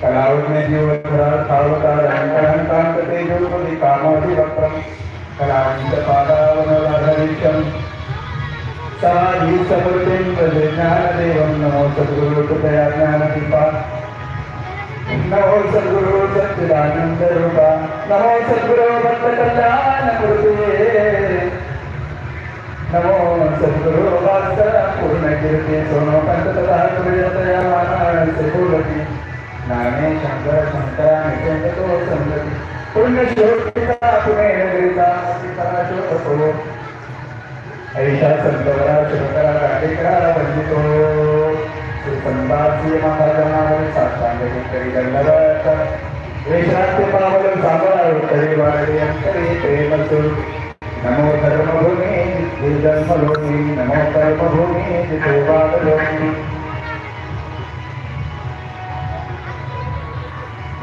कलावज्ञ जीवनभरा सावकार अंकांत तेजोपदी कामाधिवक्त्रम कलावंत पादावनराधरीशम साधी समृद्धिं प्रजे ज्ञानदेवं नमो सद्गुरुकृपया ज्ञानदीपा नमो सद्गुरु सच्चिदानंद रूपा नमो सद्गुरु भक्त कल्याण कृते नमो सद्गुरु वात्सर पूर्ण कीर्ती सोनो कंत तथा तुर्यतया मानसे बोलती नामे शंकर शंकरा निकेंद तो संगती पुण्य शोधिता पुणे नगरिता सीता शोधतो ऐशा संतवरा शुभकरा काटेकरा वंदितो सुसंताची महाराजांवर साष्टांग करी दंडवत वेशांते पावल सांभाळ तरी वाढे अंतरे प्रेमसुर नमो कर्मभूमि देवालयम्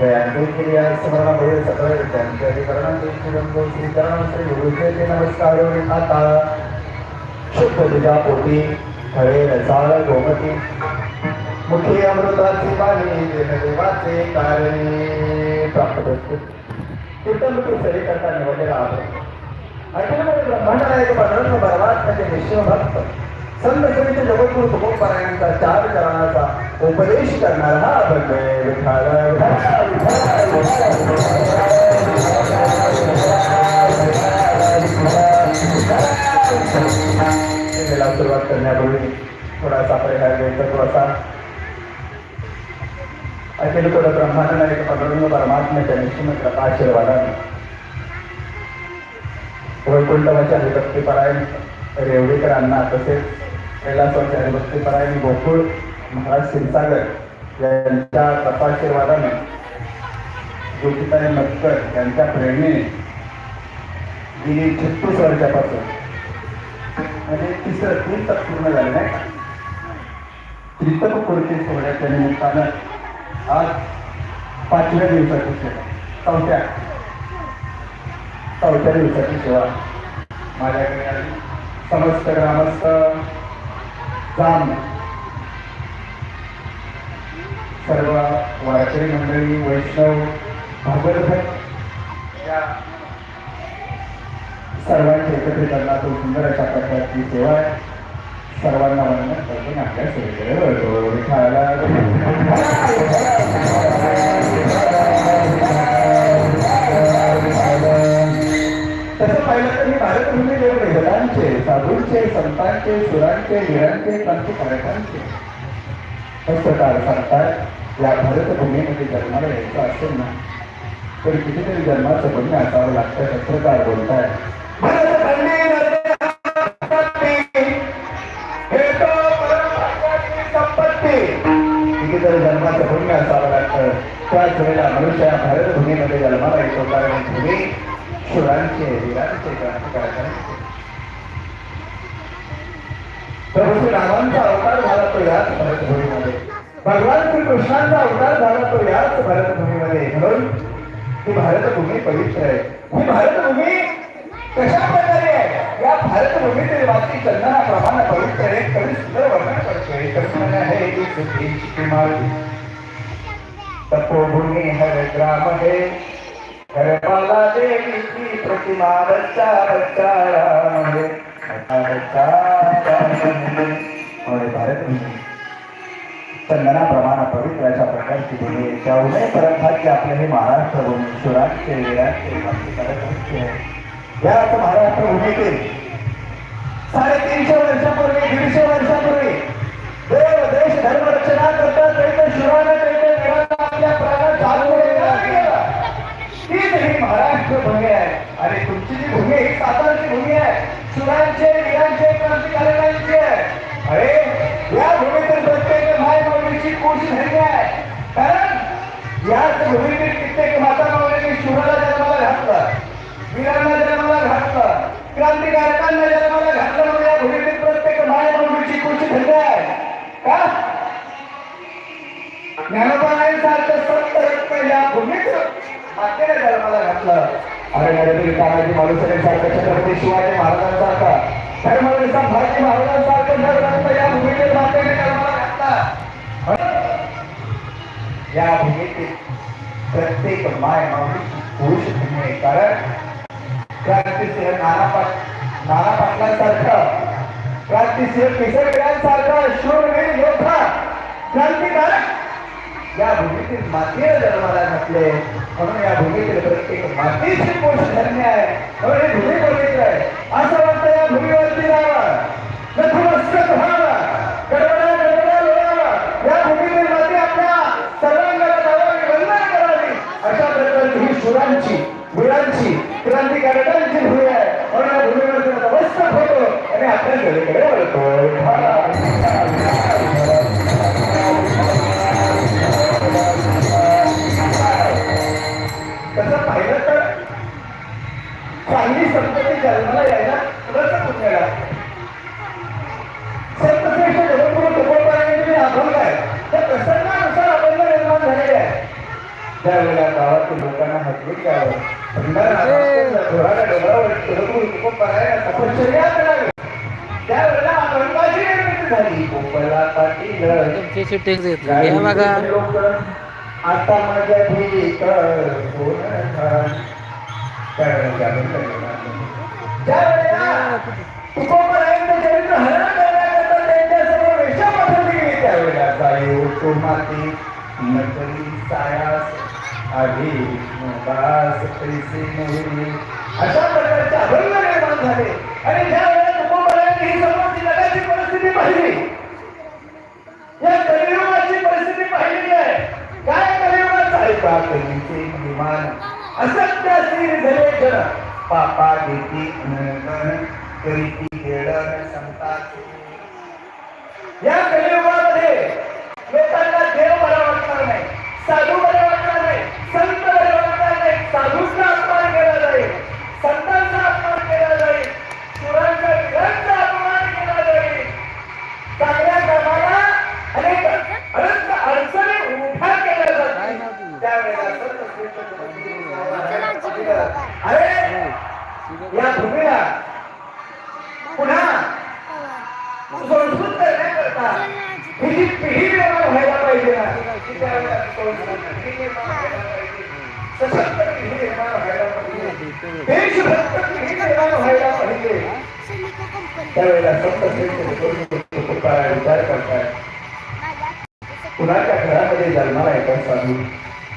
व्यायामक्रिया स्मरणभवे सकल त्यांच्याधिकरणांतो स्वीकरण श्री गुरुचे नमस्कार आता शुद्ध तुझ्या पोटी खरे रसाळ गोमती मुखी अमृताची बाणी देवदेवाचे कारणे प्राप्त असते कुटुंब सेवे करता निवडलेला आहे अखिल ब्रह्मांड नायक बनवून भगवान म्हणजे विश्वभक्त संत समिती जगद्गुरु तुकोबरायांचा चार चरणाचा उपदेश करणारा हा अभंग. सुरुवात करण्यापूर्वी थोडासा प्रकार घ्यायचा थोडासा. अखिल थोडं ब्रह्मांड एक परब्रह्म परमात्म्याच्या निश्चित आशीर्वादाने. वैकुंठवाच्या हरिभक्तीपरायण रेवडेकरांना तसेच कैलासवाच्या हरिभक्तीपरायण गोकुळ महाराज क्षीरसागर यांच्या तपाशीर्वादाने ज्योतिताई मतकर यांच्या प्रेरणेने गेली छत्तीस वर्षापासून. म्हणजे तिसरं तीन तक पूर्ण झालं नाही का? त्रितक पूर्ती सोहळ्याच्या निमित्तानं आज पाचव्या दिवसाची सेवा चौथ्या चौथ्या दिवसाची सेवा माझ्याकडे आली. समस्त ग्रामस्थ जाम. सर्व वारकरी मंडळी वैष्णव भागवत या सर्वांच्या एकत्रीकरणातून सुंदर अशा प्रकारची सेवा आहे. सर्वांना वंदन करतो आपल्या सेवेकडे वळतो. पाहिलं तर ही भारतभूमी वेगळे वेदांचे साधूंचे संतांचे सुरांचे वीरांचे क्रांतिकारकांचे हस्तकार सांगतात या भारतभूमीमध्ये जन्माला यायचं असेल ना तर कितीतरी जन्माचं पुण्य असावं लागतं पत्रकार बोलताय. कितीतरी जन्माचं पुण्य असावं लागतं त्याच वेळेला मनुष्य या भारतभूमीमध्ये जन्माला येतो कारण भूमी शुरांचे वीरांचे क्रांतिकारकांचे प्रभू रामांचा अवतार झाला तो याच भरतभूमीमध्ये भगवान श्रीकृष्णांचा अवतार झाला तो याच भरतभूमीमध्ये म्हणून ही भारतभूमी पवित्र आहे. ही भारतभूमी कशा प्रकारे आहे? या भारतभूमीतील माती चंदनाप्रमाणे पवित्र आहे. कवी सुंदर वर्णन करतोय कसं आहे की सुखी तपोभूमी हर ग्राम है हरमाला देवीची प्रतिमा बच्चा बच्चा राम बच्चा बच्चा राम है चंदनाप्रमाणे पवित्र अशा प्रकारची भूमी त्या उदय परंतु आपले हे महाराष्ट्र भूमी सुराज्य वीराज्य भक्ती करत असते याच महाराष्ट्र भूमीतील या भूमीतील प्रत्येक माय माऊलीची कोशी झाली आहे. कारण याच भूमीतील कित्येक माता माऊलींनी शिवराला जन्माला घातलं. वीरांना जन्माला घातलं. क्रांतिकारकांना जन्माला घातलं म्हणजे या भूमीतील प्रत्येक माय माऊलीची कोशी झाली आहे. का? ज्ञानोबाईंसारखं संत रत्न या भूमीत मातेने जन्माला घातलं. अरे नरेंद्र तानाजी मालुसरे सारखं छत्रपती शिवाजी महाराजांसारखा. धर्मवीरचा भारती महाराजांसारखं जर या भूमीतील मातेने जन्माला घातला. या भूमीतील प्रत्येक माय माऊलीची पुरुष भूमी आहे कारण क्रांतिसिंह नाना पाट नाना पाटलांसारखं क्रांतिसिंह किशोरवीरांसारखं शूरवीर योद्धा क्रांतिकारक या भूमीतील मातीला जन्माला घातले. म्हणून या भूमीतील प्रत्येक मातीची पुरुष धन्य आहे आपण आणि तसं पाहिलं तर चांगली संपत्ती जन्माला यायला थोडंसं संतश्रेष्ठ आहे त्या प्रसंगानुसार अभंग निर्माण झालेले आहे त्यावेळेला गावातील लोकांना हसवीत द्यावं घोराला तपश्चर्या करावी तुमची शूटिंग घेतली. हे बघा. आता माझ्या जायो माती नकली सायास आधी बास पैसे अशा प्रकारचे अभंग निर्माण झाले. आणि तुकोबरायांनी ही समोरची जगाची परिस्थिती पाहिली. या कलियुगाची परिस्थिती आहे. काय कलियुगाचं आहे का कलीचे विमान असत्य झाले पापा घेती अनगण करीती खेळण या कलियुगामध्ये लोकांना देव बरा वाटणार नाही. साधू करण्याकरता ही जी पिढी निर्माण व्हायला पाहिजे ना त्यावेळेला सशक्त पिढी निर्माण व्हायला पाहिजे देशभक्त पिढी निर्माण व्हायला पाहिजे त्यावेळेला संत विचार करताय कुणाच्या घरामध्ये जन्माला येतात साधू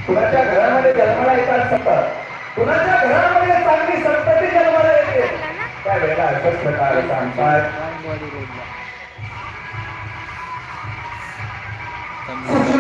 कुणाच्या घरामध्ये जन्माला येतात संत? कुणाच्या घरामध्ये चांगली संतती जन्माला येते? त्यावेळेला अशाच प्रकार सांगतात. 감사합니다.